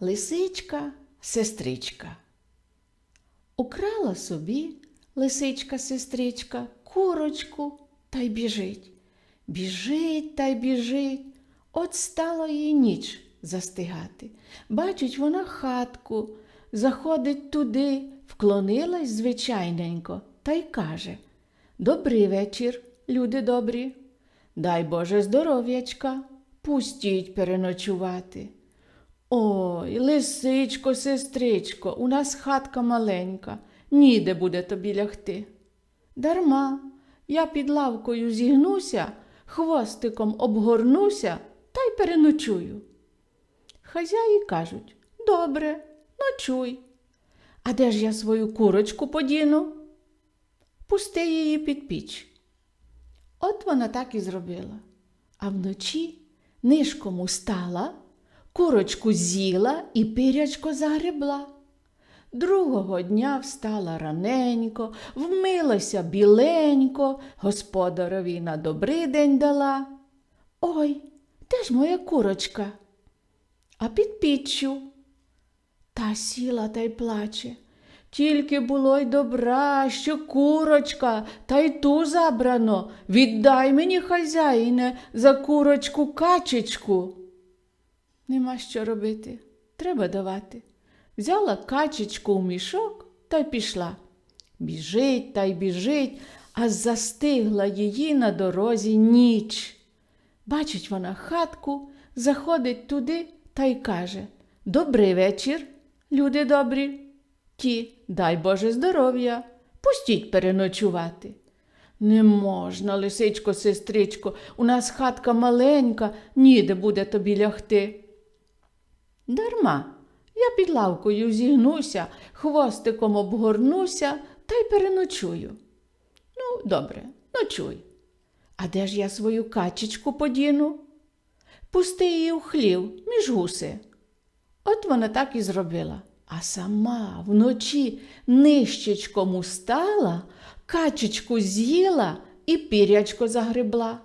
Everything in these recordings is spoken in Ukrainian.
Лисичка, сестричка. Украла собі лисичка сестричка курочку та й біжить. Біжить та й біжить. От стала їй ніч застигати. Бачить вона хатку, заходить туди, вклонилась звичайненько та й каже Добрий вечір, люди добрі. Дай Боже здоров'ячка, пустіть переночувати. Ой, лисичко, сестричко, у нас хатка маленька, ніде буде тобі лягти. Дарма, я під лавкою зігнуся, хвостиком обгорнуся та й переночую. Хазяї кажуть добре, ночуй. А де ж я свою курочку подіну? Пусти її під піч. От вона так і зробила. А вночі нишком устала, курочку з'їла і пирячко загребла. Другого дня встала раненько, вмилася біленько, господарові на добрий день дала. Ой, де ж моя курочка? А під піччю. Та сіла та й плаче. Тільки було й добра, що курочка, та й ту забрано. Віддай мені, хазяїне, за курочку качечку. Нема що робити, треба давати. Взяла качечку у мішок та й пішла. Біжить та й біжить, а застигла її на дорозі ніч. Бачить вона хатку, заходить туди та й каже Добрий вечір, люди добрі. Ті, дай Боже здоров'я, пустіть переночувати. Не можна, лисичко, сестричко, у нас хатка маленька, ніде буде тобі лягти. Дарма, я під лавкою зігнуся, хвостиком обгорнуся та й переночую. Ну, добре, ночуй. А де ж я свою качечку подіну? Пусти її у хлів між гуси. От вона так і зробила. А сама вночі нищечком устала, качечку з'їла і пірячко загребла.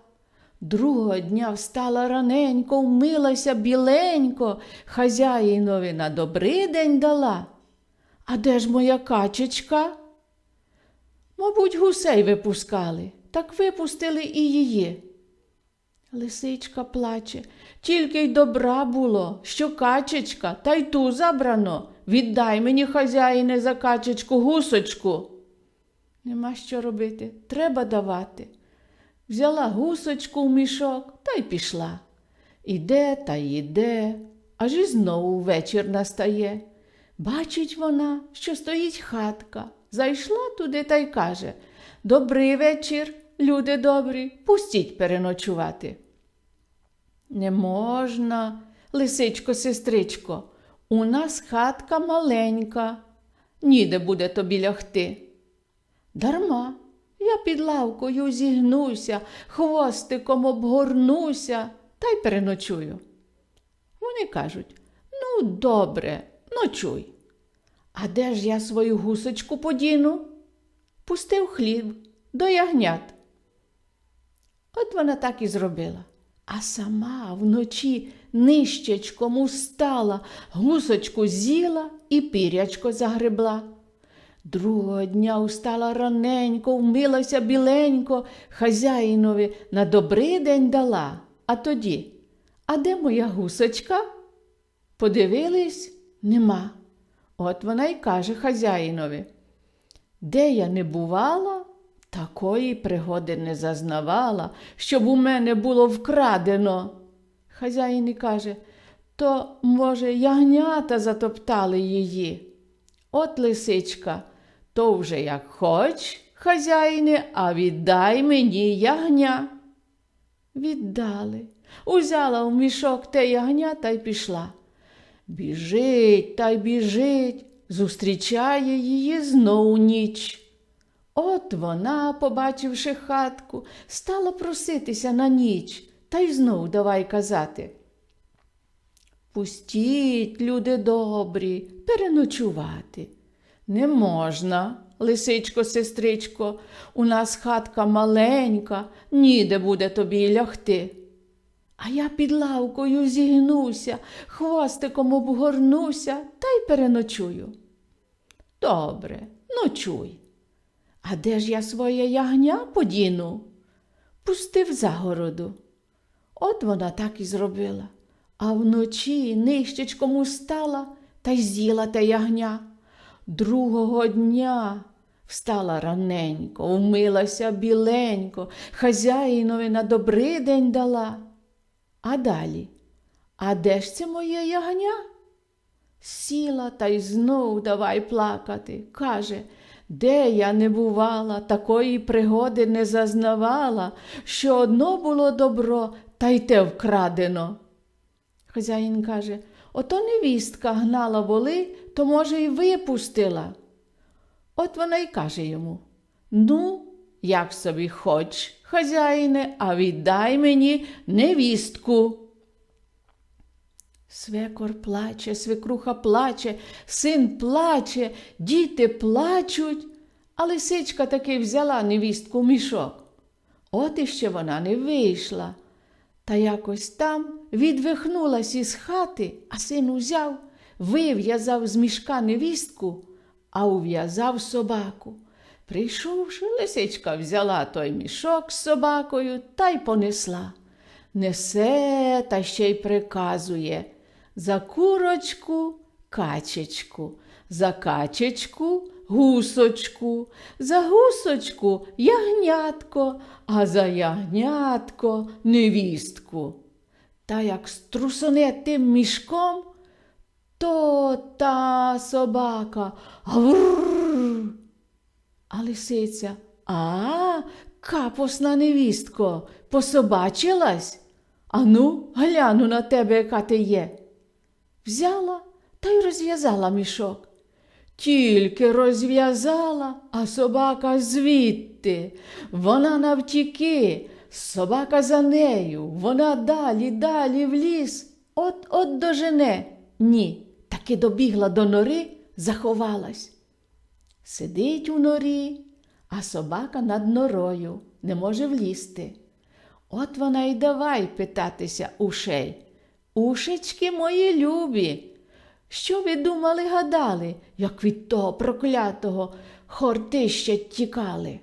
Другого дня встала раненько, вмилася біленько, хазяїнові на добрий день дала. А де ж моя качечка? Мабуть, гусей випускали, так випустили і її. Лисичка плаче, тільки й добра було, що качечка, та й ту забрано. Віддай мені, хазяїне, за качечку гусочку. Нема що робити, треба давати. Взяла гусочку в мішок та й пішла. Іде та йде, аж і знову вечір настає. Бачить вона, що стоїть хатка. Зайшла туди та й каже Добрий вечір, люди добрі, пустіть переночувати. Не можна, лисичко, сестричко, у нас хатка маленька, ніде буде тобі лягти. Дарма, я під лавкою зігнуся, хвостиком обгорнуся та й переночую. Вони кажуть ну, добре, ночуй. А де ж я свою гусочку подіну? Пустив хліб до ягнят. От вона так і зробила. А сама вночі нищечком устала, гусочку з'їла і пірячко загребла. Другого дня устала раненько, вмилася біленько, хазяїнові на добрий день дала. А тоді, а де моя гусочка? Подивились, нема. От вона й каже хазяїнові. Де я не бувала, такої пригоди не зазнавала, щоб у мене було вкрадено. Хазяїн і каже, то, може, ягнята затоптали її. От лисичка, то вже як хоч, хазяїне, а віддай мені ягня. Віддали. Узяла в мішок те ягня та й пішла. Біжить та й біжить, зустрічає її знову ніч. От вона, побачивши хатку, стала проситися на ніч та й знов давай казати. Пустіть, люди добрі, переночувати. Не можна, лисичко, сестричко, у нас хатка маленька, ніде буде тобі лягти. а я під лавкою зігнуся, хвостиком обгорнуся та й переночую. Добре, ночуй. А де ж я своє ягня подіну? Пустив загороду. От вона так і зробила. А вночі нищечком устала та й з'їла те ягня. Другого дня встала раненько, вмилася біленько, хазяїнові на добрий день дала. А далі, а де ж це моє ягня? Сіла та й знов давай плакати. Каже, де я не бувала, такої пригоди не зазнавала, що одно було добро, та й те вкрадено. Хазяїн каже, ото невістка гнала воли, то, може, й випустила. От вона й каже йому Ну, як собі хоч, хазяїне, а віддай мені невістку. Свекор плаче, свекруха плаче, син плаче, діти плачуть, а лисичка таки взяла невістку в мішок. От іще вона не вийшла. Та якось там відвихнулась із хати, а син узяв, вив'язав з мішка невістку, а ув'язав собаку. Прийшовши, лисичка взяла той мішок з собакою та й понесла. Несе та ще й приказує за курочку качечку, за качечку гусочку, за гусочку ягнятко, а за ягнятко невістку. Та як струсоне тим мішком, то та собака. Грррр. А лисиця, а, капосна невістко, пособачилась? Ану, гляну на тебе, яка ти є. Взяла та й розв'язала мішок. Тільки розв'язала, а собака звідти. Вона навтіки, собака за нею, вона далі, далі в ліс, от от дожене. Ні, таки добігла до нори, заховалась. Сидить у норі, а собака над норою не може влізти. От вона й давай питатися ушей. Ушечки мої любі. Що ви думали, гадали, як від того проклятого хортища тікали?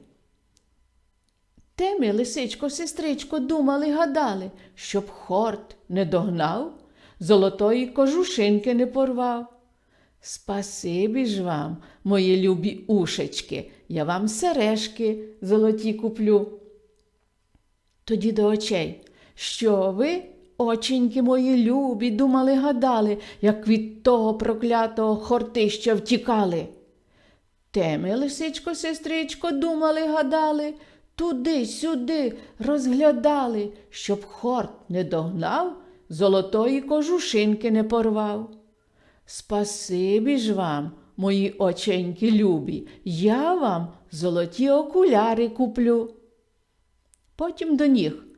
Те ми, лисичко, сестричко, думали, гадали, щоб хорт не догнав, золотої кожушинки не порвав. Спасибі ж вам, мої любі ушечки, я вам сережки золоті куплю. Тоді до очей, що ви, оченьки мої любі, думали, гадали, як від того проклятого хортища втікали. Те ми, лисичко, сестричко, думали, гадали, туди, сюди розглядали, щоб хорт не догнав, золотої кожушинки не порвав. Спасибі ж вам, мої оченьки любі, я вам золоті окуляри куплю. Потім до ніг.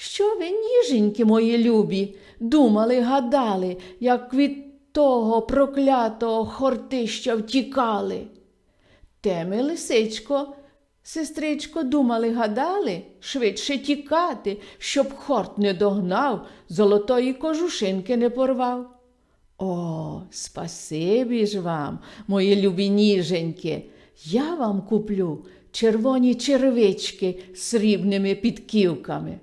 Що ви, ніженьки мої любі, думали, гадали, як від того проклятого хортища втікали? Те ми, лисичко, сестричко, думали, гадали, швидше тікати, щоб хорт не догнав, золотої кожушинки не порвав. О, спасибі ж вам, мої любі ніженьки, я вам куплю червоні червички з срібними підківками.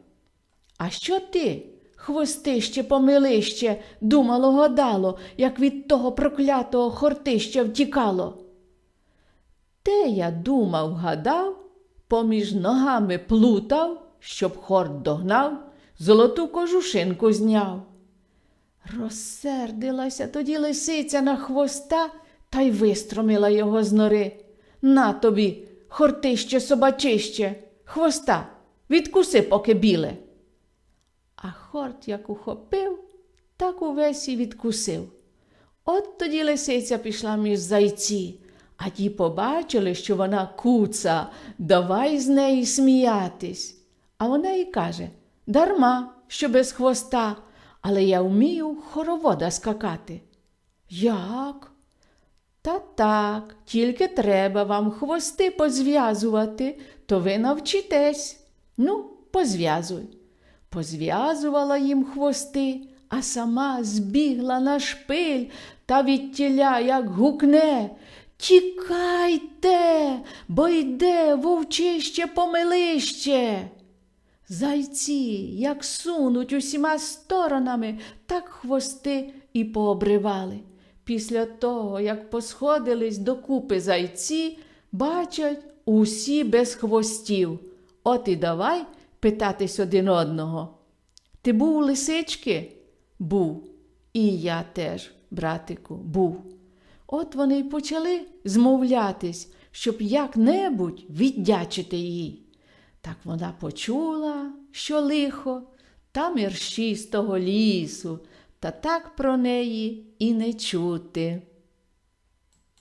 А що ти, хвостище помилище, думало гадало, як від того проклятого хортища втікало? Те я думав, гадав, поміж ногами плутав, щоб хорт догнав, золоту кожушинку зняв. Розсердилася тоді лисиця на хвоста та й вистромила його з нори. На тобі, хортище собачище, хвоста, відкуси, поки біле. А хорт як ухопив, так увесь і відкусив. От тоді лисиця пішла між зайці, а ті побачили, що вона куца, давай з неї сміятись. А вона й каже дарма, що без хвоста, але я вмію хоровода скакати. Як? Та так, тільки треба вам хвости позв'язувати, то ви навчитесь. Ну, позв'язуй. Позв'язувала їм хвости, а сама збігла на шпиль та відтіля, як гукне. Тікайте, бо йде вовчище помилище. Зайці, як сунуть усіма сторонами, так хвости і пообривали. Після того, як посходились докупи зайці, бачать усі без хвостів. От і давай питатись один одного. Ти був у лисички? Був. І я теж, братику, був. От вони й почали змовлятись, щоб як-небудь віддячити їй. Так вона почула, що лихо, та мерщі з того лісу, та так про неї і не чути.